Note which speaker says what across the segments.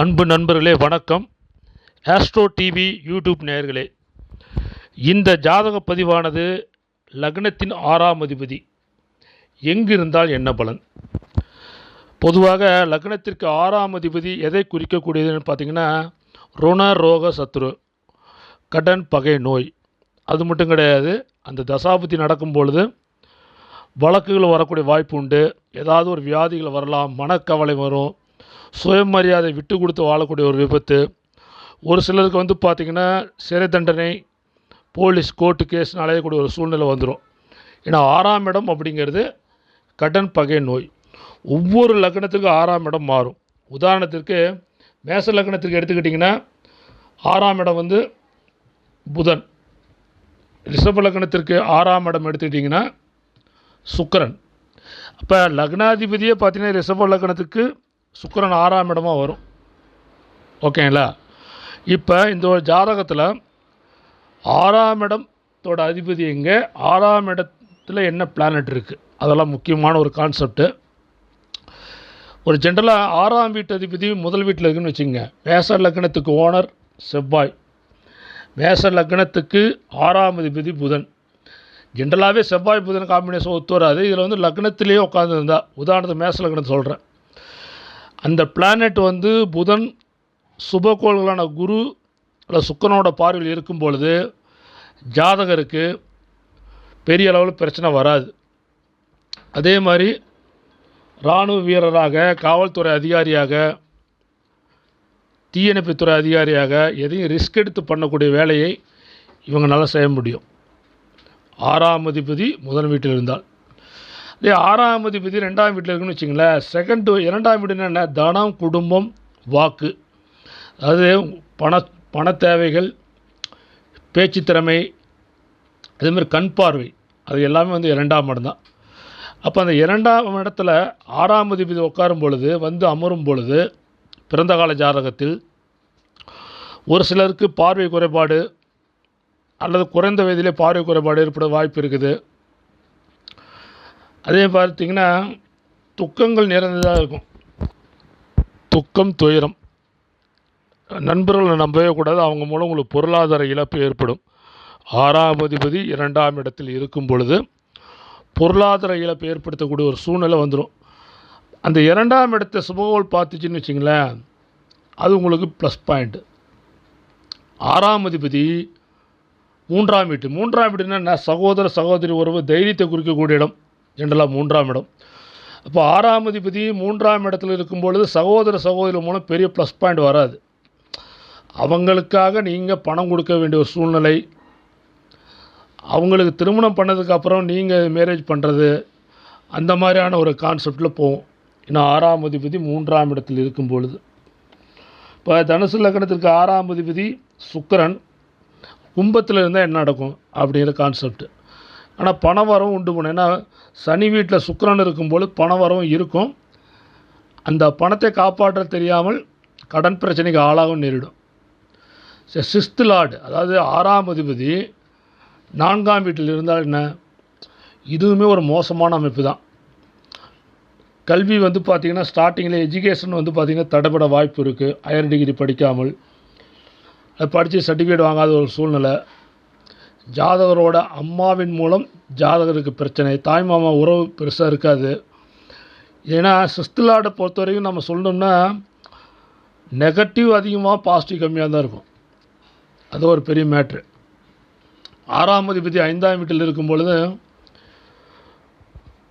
Speaker 1: அன்பு நண்பர்களே வணக்கம். ஆஸ்ட்ரோ டிவி யூடியூப் நேயர்களே இந்த ஜாதக பதிவானது லக்னத்தின் ஆறாம் அதிபதி. எங்கிருந்தால் என்ன பலன்? பொதுவாக லக்னத்திற்கு ஆறாம் அதிபதி எதை குறிக்கக்கூடியதுன்னு பார்த்தீங்கன்னா ருண ரோக சத்ரு கடன் பகை நோய். அது மட்டும் கிடையாது அந்த தசாபதி நடக்கும் பொழுது வழக்குகள் வரக்கூடிய வாய்ப்பு உண்டு. ஏதாவது ஒரு வியாதிகள் வரலாம் மனக்கவலை வரும் சுயமரியாதை விட்டு கொடுத்து வாழக்கூடிய ஒரு விபத்து. ஒரு சிலருக்கு வந்து பார்த்திங்கன்னா சிறை தண்டனை போலீஸ் கோர்ட்டு கேஸ்னு அலையக்கூடிய ஒரு சூழ்நிலை வந்துடும் ஏன்னா ஆறாம் இடம் அப்படிங்கிறது கடன் பகை நோய். ஒவ்வொரு லக்னத்துக்கும் ஆறாம் இடம் மாறும். உதாரணத்திற்கு மேச லக்னத்திற்கு எடுத்துக்கிட்டிங்கன்னா ஆறாம் இடம் வந்து புதன். ரிஷப லக்னத்திற்கு ஆறாம் இடம் எடுத்துக்கிட்டிங்கன்னா சுக்கரன். அப்போ லக்னாதிபதியே பார்த்தீங்கன்னா ரிஷப லக்னத்துக்கு சுக்கரன் ஆறாம் இடமா வரும். ஓகேங்களா? இப்போ இந்த ஒரு ஜாதகத்தில் ஆறாம் இடத்தோட அதிபதி எங்கே? ஆறாம் இடத்துல என்ன பிளானட் இருக்குது அதெல்லாம் முக்கியமான ஒரு கான்செப்ட்டு ஒரு ஜென்ரலாக ஆறாம் வீட்டு அதிபதி முதல் வீட்டில் இருக்குன்னு வச்சுங்க மேச லக்னத்துக்கு ஓனர் செவ்வாய். மேச லக்னத்துக்கு ஆறாம் அதிபதி புதன். ஜென்ரலாகவே செவ்வாய் புதன் காம்பினேஷன் ஒத்து வராது. இதில் வந்து லக்னத்திலேயே உட்காந்துருந்தா உதாரணத்துக்கு மேச லக்னத்தை சொல்கிறேன் அந்த பிளானட் வந்து புதன் சுபகோள்களான குரு அல்ல சுக்கரனோட பார்வையில் இருக்கும் பொழுது ஜாதகருக்கு பெரிய அளவில் பிரச்சனை வராது. அதே மாதிரி இராணுவ வீரராக காவல்துறை அதிகாரியாக தீயணைப்புத்துறை அதிகாரியாக எதையும் ரிஸ்க் எடுத்து பண்ணக்கூடிய வேலையை இவங்க நல்லா செய்ய முடியும். ஆறாம் அதிபதி முதல் வீட்டில் இருந்தால். இதே ஆறாம் அதிபதி ரெண்டாம் வீட்டில் இருக்குன்னு வச்சுங்களேன் செகண்ட் இரண்டாம் வீடுனா என்ன தனம் குடும்பம் வாக்கு. அது பண பண தேவைகள் பேச்சு திறமை அதேமாதிரி கண் பார்வை. அது எல்லாமே வந்து இரண்டாம் இடம் தான். அப்போ அந்த இரண்டாம் இடத்துல ஆறாம் அதிபதி உட்காரும் பொழுது வந்து அமரும் பொழுது பிறந்த கால ஜாதகத்தில் ஒரு சிலருக்கு பார்வை குறைபாடு அல்லது குறைந்த வயதிலே பார்வை குறைபாடு ஏற்பட வாய்ப்பு இருக்குது. அதே பார்த்திங்கன்னா துக்கங்கள் நிறைந்ததாக இருக்கும். துக்கம் துயரம். நண்பர்களை நம்பவே கூடாது. அவங்க மூலம் உங்களுக்கு பொருளாதார இழப்பு ஏற்படும். ஆறாம் அதிபதி இரண்டாம் இடத்தில் இருக்கும் பொழுது பொருளாதார இழப்பு ஏற்படுத்தக்கூடிய ஒரு சூழ்நிலை வந்துடும் அந்த இரண்டாம் இடத்தை சுபகோல் பார்த்துச்சின்னு வச்சிங்களேன் அது உங்களுக்கு ப்ளஸ் பாயிண்ட்டு ஆறாம் அதிபதி மூன்றாம் வீட்டு. மூன்றாம் வீட்டுன்னா என்ன? சகோதர சகோதரி உறவு தைரியத்தை குறிக்கக்கூடிய இடம். ஜென்ரலாக மூன்றாம் இடம். அப்போ ஆறாம் அதிபதி மூன்றாம் இடத்துல இருக்கும் பொழுது சகோதர சகோதரி மூலம் பெரிய ப்ளஸ் பாயிண்ட் வராது. அவங்களுக்காக நீங்கள் பணம் கொடுக்க வேண்டிய ஒரு சூழ்நிலை. அவங்களுக்கு திருமணம் பண்ணதுக்கப்புறம் நீங்கள் மேரேஜ் பண்ணுறது அந்த மாதிரியான ஒரு கான்செப்டில் போகும் ஏன்னா ஆறாம் அதிபதி மூன்றாம் இடத்தில் இருக்கும் பொழுது. இப்போ தனுசு லக்னத்திற்கு ஆறாம் அதிபதி சுக்கரன் கும்பத்தில் இருந்தால் என்ன நடக்கும்? அப்படிங்கிற கான்செப்ட் ஆனால் பண வரவும் உண்டு பண்ணும் ஏன்னா சனி வீட்டில் சுக்கரன் இருக்கும்போது பண வரவும் இருக்கும். அந்த பணத்தை காப்பாற்ற தெரியாமல் கடன் பிரச்சனைக்கு ஆளாகவும் நேரிடும். சிஸ்து லார்டு அதாவது ஆறாம் அதிபதி நான்காம் வீட்டில் இருந்தால் என்ன? இதுவுமே ஒரு மோசமான அமைப்பு தான். கல்வி வந்து பார்த்திங்கன்னா ஸ்டார்டிங்கில் எஜுகேஷன் வந்து பார்த்திங்கன்னா தடைபட வாய்ப்பு இருக்குது ஹையர் டிகிரி படிக்காமல். அது படித்து சர்டிஃபிகேட் வாங்காத ஒரு சூழ்நிலை. ஜாதகரோட அம்மாவின் மூலம் ஜாதகருக்கு பிரச்சனை தாய் மாமா உறவு பெருசாக இருக்காது. ஏன்னா சிஸ்திலாடை பொறுத்த வரைக்கும் நம்ம சொல்லணும்னா நெகட்டிவ் அதிகமாக பாசிட்டிவ் கம்மியாக தான் இருக்கும். அது ஒரு பெரிய மேட்ரு ஆறாம் அதிபதி ஐந்தாம் வீட்டில் இருக்கும் பொழுது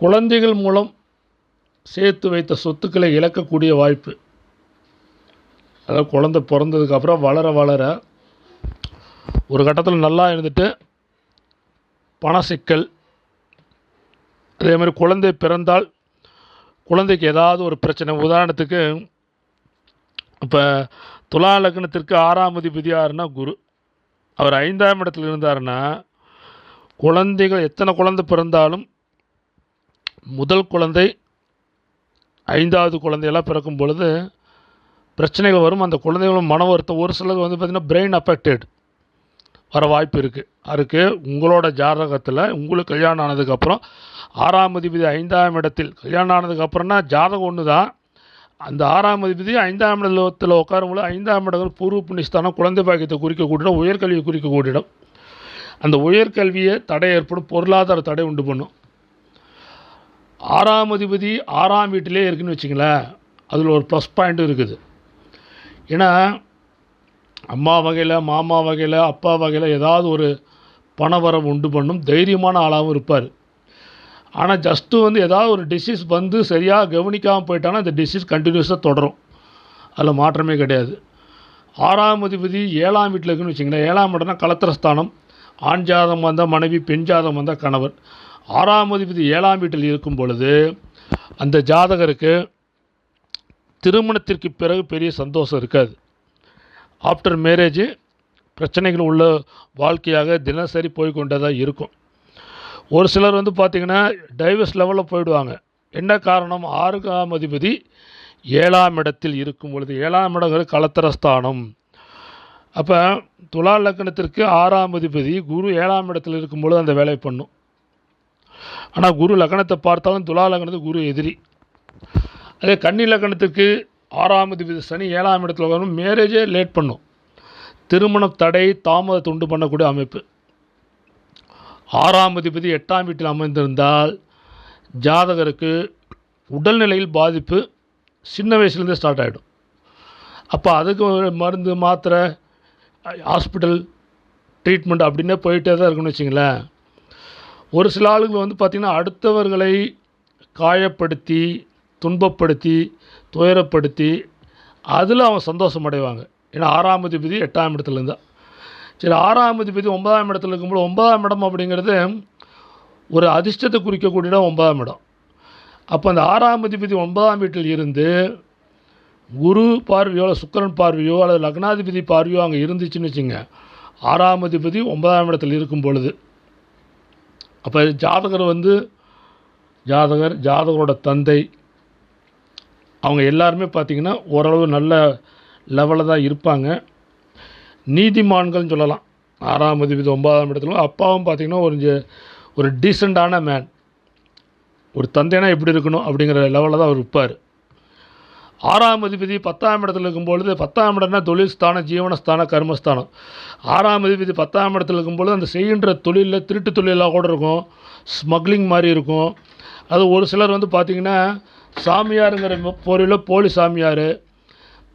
Speaker 1: குழந்தைகள் மூலம் சேர்த்து வைத்த சொத்துக்களை இழக்கக்கூடிய வாய்ப்பு. அதாவது குழந்தை பிறந்ததுக்கப்புறம் வளர வளர ஒரு கட்டத்தில் நல்லா இருந்துட்டு பண சிக்கல் அதே மாதிரி குழந்தை பிறந்தால் குழந்தைக்கு ஏதாவது ஒரு பிரச்சனை. உதாரணத்துக்கு இப்போ துலா லக்னத்திற்கு ஆறாம் அதிபதி யாருன்னா குரு. அவர் ஐந்தாம் இடத்துல இருந்தாருன்னா குழந்தைகள் எத்தனை குழந்தை பிறந்தாலும் முதல் குழந்தை ஐந்தாவது குழந்தையெல்லாம் பிறக்கும் பொழுது பிரச்சனைகள் வரும். அந்த குழந்தைகளும் மன வருத்தம் ஒரு சிலது வந்து பார்த்திங்கன்னா பிரெயின் அஃபெக்டட் வர வாய்ப்பு இருக்குது அதுக்கு உங்களோட ஜாதகத்தில் உங்களுக்கு கல்யாணம் ஆனதுக்கப்புறம் ஆறாம் அதிபதி ஐந்தாம் இடத்தில் கல்யாணம் ஆனதுக்கப்புறம்னா ஜாதகம் ஒன்று தான் அந்த ஆறாம் அதிபதி ஐந்தாம் இடத்தில் உட்காரும்போது ஐந்தாம் இடங்கள் பூர்வ புண்ணியஸ்தானம் குழந்தை பாக்கியத்தை குறிக்கக்கூடிய இடம் உயர்கல்வியை குறிக்கக்கூடிய இடம் அந்த உயர்கல்வியை தடை ஏற்படும் பொருளாதார தடை உண்டு பண்ணும். ஆறாம் அதிபதி ஆறாம் வீட்டிலே இருக்குன்னு வச்சுங்களேன் அதில் ஒரு ப்ளஸ் பாயிண்ட்டும் இருக்குது. ஏன்னா அம்மா வகையில் மாமா வகையில் அப்பா வகையில் ஏதாவது ஒரு பணவரம் உண்டு பண்ணும். தைரியமான ஆளாகவும் இருப்பார். ஆனால் ஜஸ்ட்டு வந்து ஏதாவது ஒரு டிசீஸ் வந்து சரியாக கவனிக்காமல் போயிட்டானா அந்த டிசீஸ் கண்டினியூஸாக தொடரும். அதில் மாற்றமே கிடையாது. ஆறாம் அதிபதி ஏழாம் வீட்டில் இருக்குன்னு வச்சிங்களேன் ஏழாம் இடம்னா கலத்திரஸ்தானம். ஆண் ஜாதம் வந்தால் மனைவி பெண் ஜாதம் வந்தால் கணவர். ஆறாம் அதிபதி ஏழாம் வீட்டில் இருக்கும் பொழுது அந்த ஜாதகருக்கு திருமணத்திற்கு பிறகு பெரிய சந்தோஷம் இருக்காது. ஆஃப்டர் மேரேஜ் பிரச்சனைகள் உள்ள வாழ்க்கையாக தினசரி போய்கொண்டே தான் இருக்கும். ஒரு சிலர் வந்து பார்த்திங்கன்னா டைவர்ஸ் லெவலில் போயிடுவாங்க. என்ன காரணம்? ஆறுகாம் அதிபதி ஏழாம் இடத்தில் இருக்கும் பொழுது ஏழாம் இடங்கிறது கலத்தரஸ்தானம். அப்போ துலா லக்னத்திற்கு ஆறாம் அதிபதி குரு ஏழாம் இடத்தில் இருக்கும் பொழுது அந்த வேலையை பண்ணும். ஆனால் குரு லக்னத்தை பார்த்தாலும் துலா லக்னத்துக்கு குரு எதிரி. அதே கன்னி லக்னத்துக்கு ஆறாம் அதிபதி சனி ஏழாம் இடத்துல வரும் மேரேஜே லேட் பண்ணும். திருமணம் தடை தாமதத்தை உண்டு பண்ணக்கூடிய அமைப்பு. ஆறாம் அதிபதி எட்டாம் வீட்டில் அமைந்திருந்தால் ஜாதகருக்கு உடல்நிலையில் பாதிப்பு சின்ன வயசுலேருந்தே ஸ்டார்ட் ஆகிடும் அப்போ அதுக்கு மருந்து மாத்திரை ஹாஸ்பிட்டல் ட்ரீட்மெண்ட் அப்படின்னே போயிட்டே தான் இருக்குன்னு வச்சிங்களேன். ஒரு சில ஆளுகள் வந்து பார்த்திங்கன்னா அடுத்தவர்களை காயப்படுத்தி துன்பப்படுத்தி துயரப்படுத்தி அதில் அவன் சந்தோஷம் அடைவாங்க. ஏன்னா ஆறாம் அதிபதி எட்டாம் இடத்துலேருந்தான் சரி ஆறாம் அதிபதி ஒன்பதாம் இடத்துல இருக்கும்போது ஒன்பதாம் இடம் அப்படிங்கிறது ஒரு அதிர்ஷ்டத்தை குறிக்கக்கூடிய இடம் ஒன்பதாம் இடம். அப்போ அந்த ஆறாம் அதிபதி ஒன்பதாம் வீட்டில் இருந்து குரு பார்வையோ அல்லது சுக்கரன் பார்வையோ அல்லது லக்னாதிபதி பார்வையோ அங்கே இருந்துச்சுன்னு வச்சுங்க ஆறாம் அதிபதி ஒன்பதாம் இடத்தில் இருக்கும் பொழுது. அப்போ ஜாதகர் வந்து ஜாதகர் ஜாதகரோட தந்தை அவங்க எல்லாருமே பார்த்திங்கன்னா ஓரளவு நல்ல லெவலில் தான் இருப்பாங்க. நீதிமான்கள்னு சொல்லலாம். ஆறாம் அதிபதி ஒன்பதாம் இடத்துல அப்பாவும் பார்த்திங்கன்னா ஒரு ஒரு டீசெண்டான மேன் ஒரு தந்தைனா எப்படி இருக்கணும் அப்படிங்கிற லெவலில் தான் அவர் இருப்பார். ஆறாம் அதிபதி பத்தாம் இடத்துல இருக்கும்பொழுது பத்தாம் இடம்னா தொழில் ஸ்தானம் ஜீவனஸ்தானம் கர்மஸ்தானம். ஆறாம் அதிபதி பத்தாம் இடத்துல இருக்கும்பொழுது அந்த செய்கின்ற தொழிலில் திருட்டு தொழிலாக கூட இருக்கும். ஸ்மக்லிங் மாதிரி இருக்கும். அது ஒரு சிலர் வந்து பார்த்திங்கன்னா சாமியாருங்கிற பொருளில் போலி சாமியார்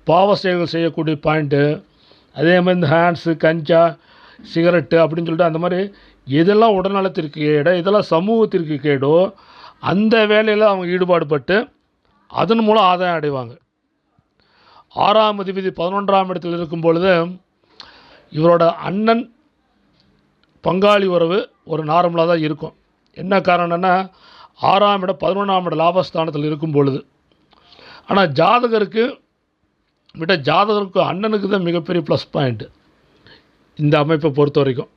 Speaker 1: பாவ செயல்கள் செய்யக்கூடிய பாயிண்ட்டு அதே மாதிரி இந்த ஹேண்ட்ஸு கஞ்சா சிகரெட்டு அப்படின்னு சொல்லிட்டு அந்த மாதிரி எதெல்லாம் உடல்நலத்திற்கு கேடோ இதெல்லாம் சமூகத்திற்கு கேடோ அந்த வேலையில் அவங்க ஈடுபாடு பட்டு அதன் மூலம் ஆதாயம் அடைவாங்க. ஆறாம் அதிபதி பதினொன்றாம் இடத்தில் இருக்கும் பொழுது இவரோட அண்ணன் பங்காளி உறவு ஒரு நார்மலாக தான் இருக்கும். என்ன காரணம்னா ஆறாம் இடம் பதினொன்றாம் இடம் லாபஸ்தானத்தில் இருக்கும் பொழுது. ஆனால் ஜாதகருக்கு விட ஜாதகருக்கு அண்ணனுக்கு தான் மிகப்பெரிய ப்ளஸ் பாயிண்ட்டு இந்த அமைப்பை பொறுத்த வரைக்கும்.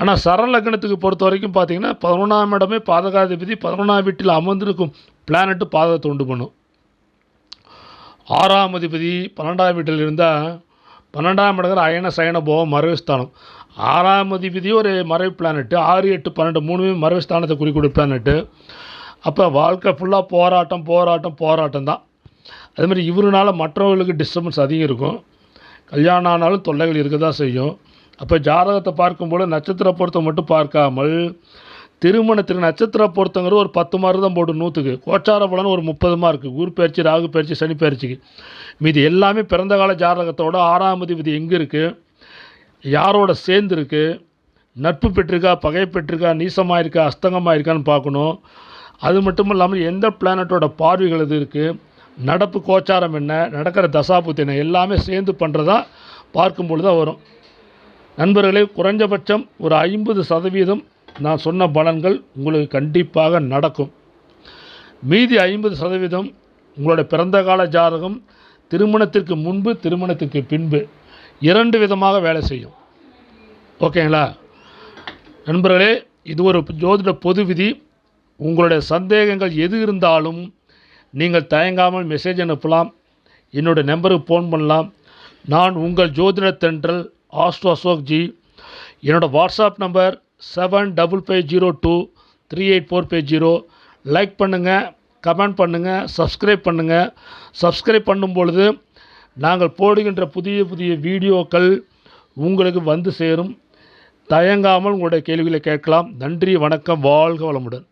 Speaker 1: ஆனால் சர லக்னத்துக்கு பொறுத்த வரைக்கும் பார்த்தீங்கன்னா பதினொன்றாம் இடமே பாதகாதிபதி பதினொன்றாம் வீட்டில் அமர்ந்திருக்கும் பிளானட்டு பாதகத்தை உண்டு பண்ணும். ஆறாம் அதிபதி பன்னெண்டாம் வீட்டில் இருந்தால் பன்னெண்டாம் இடங்கிற அயன சயன போகம் மறைவுஸ்தானம். ஆறாம் அதிபதி ஒரு மறைவு பிளானெட்டு ஆறு எட்டு பன்னெண்டு மூணுமே மறைவுஸ்தானத்தை குறிக்கூடிய பிளானெட்டு அப்போ வாழ்க்கை ஃபுல்லாக போராட்டம் போராட்டம் போராட்டம் தான். அதுமாதிரி இவருனால மற்றவர்களுக்கு டிஸ்டர்பன்ஸ் அதிகம் இருக்கும். கல்யாணம் ஆனாலும் தொல்லைகள் இருக்க தான் செய்யும். அப்போ ஜாதகத்தை பார்க்கும்போது நட்சத்திர பொருத்தம் மட்டும் பார்க்காமல் திருமணத்திற்கு நட்சத்திர பொருத்தங்கிறது ஒரு பத்து மார்க் தான் போட்டு நூற்றுக்கு கோச்சார பலன் ஒரு முப்பது மார்க்கு குரு பயிற்சி ராகு பயிற்சி சனி பயிற்சிக்கு மீதி எல்லாமே பிறந்த கால ஜாதகத்தோட ஆறாம் அதிபதி எங்கே இருக்குது யாரோட சேர்ந்துருக்கு நட்பு பெற்றிருக்கா பகை பெற்றிருக்கா நீசமாக இருக்கா அஸ்தங்கமாக இருக்கான்னு பார்க்கணும். அது மட்டும் இல்லாமல் எந்த பிளானட்டோட பார்வைகள் இது இருக்குது நடப்பு கோச்சாரம் என்ன? நடக்கிற தசாபுத்தி என்ன? எல்லாமே சேர்ந்து பண்ணுறதா பார்க்கும் பொழுது தான் வரும். நண்பர்களே குறைஞ்சபட்சம் ஒரு ஐம்பது சதவீதம் நான் சொன்ன பலன்கள் உங்களுக்கு கண்டிப்பாக நடக்கும். மீதி ஐம்பது சதவீதம் உங்களுடைய பிறந்த கால ஜாதகம் திருமணத்திற்கு முன்பு திருமணத்திற்கு பின்பு இரண்டு விதமாக வேலை செய்யும். ஓகேங்களா? நண்பர்களே இது ஒரு ஜோதிட பொது விதி. உங்களுடைய சந்தேகங்கள் எது இருந்தாலும் நீங்கள் தயங்காமல் மெசேஜ் அனுப்பலாம். என்னோட நம்பருக்கு ஃபோன் பண்ணலாம். நான் உங்கள் ஜோதிட தென்றல் ஆஸ்ட்ரோ அசோக் ஜி. என்னோடய WhatsApp number seven double five zero two three eight four five zero like பண்ணுங்கள் கமெண்ட் பண்ணுங்கள் சப்ஸ்கிரைப் பண்ணுங்கள் சப்ஸ்கிரைப் பண்ணும் பொழுது நாங்கள் போடுகின்ற புதிய புதிய வீடியோக்கள் உங்களுக்கு வந்து சேரும். தயங்காமல் உங்களுடைய கேள்விகளை கேட்கலாம். நன்றி வணக்கம் வாழ்க வளமுடன்.